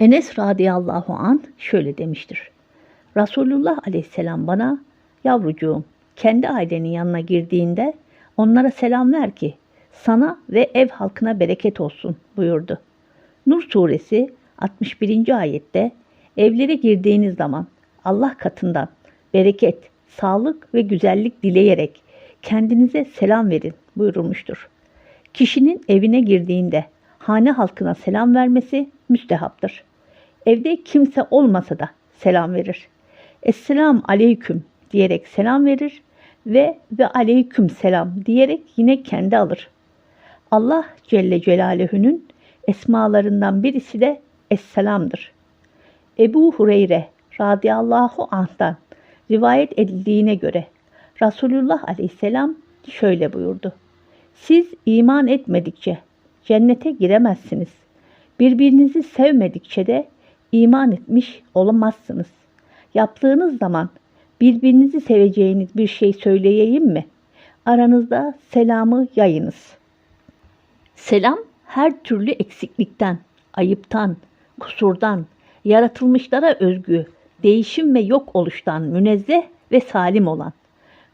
Enes radıyallahu an şöyle demiştir. Resulullah aleyhisselam bana yavrucuğum kendi ailenin yanına girdiğinde onlara selam ver ki sana ve ev halkına bereket olsun buyurdu. Nur suresi 61. ayette evlere girdiğiniz zaman Allah katından bereket, sağlık ve güzellik dileyerek kendinize selam verin buyurulmuştur. Kişinin evine girdiğinde hane halkına selam vermesi müstehaptır. Evde kimse olmasa da selam verir. Esselam aleyküm diyerek selam verir ve ve aleyküm selam diyerek yine kendi alır. Allah Celle Celaluhu'nun esmalarından birisi de Esselam'dır. Ebu Hureyre radıyallahu anh'tan rivayet edildiğine göre Resulullah aleyhisselam şöyle buyurdu. Siz iman etmedikçe cennete giremezsiniz. Birbirinizi sevmedikçe de iman etmiş olamazsınız. Yaptığınız zaman birbirinizi seveceğiniz bir şey söyleyeyim mi? Aranızda selamı yayınız. Selam her türlü eksiklikten, ayıptan, kusurdan, yaratılmışlara özgü, değişim ve yok oluştan münezzeh ve salim olan,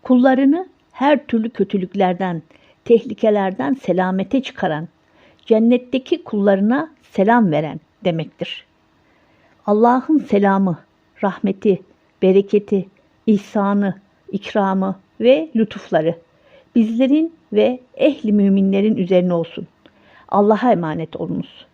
kullarını her türlü kötülüklerden, tehlikelerden selamete çıkaran, cennetteki kullarına selam veren demektir. Allah'ın selamı, rahmeti, bereketi, ihsanı, ikramı ve lütufları bizlerin ve ehli müminlerin üzerine olsun. Allah'a emanet olunuz.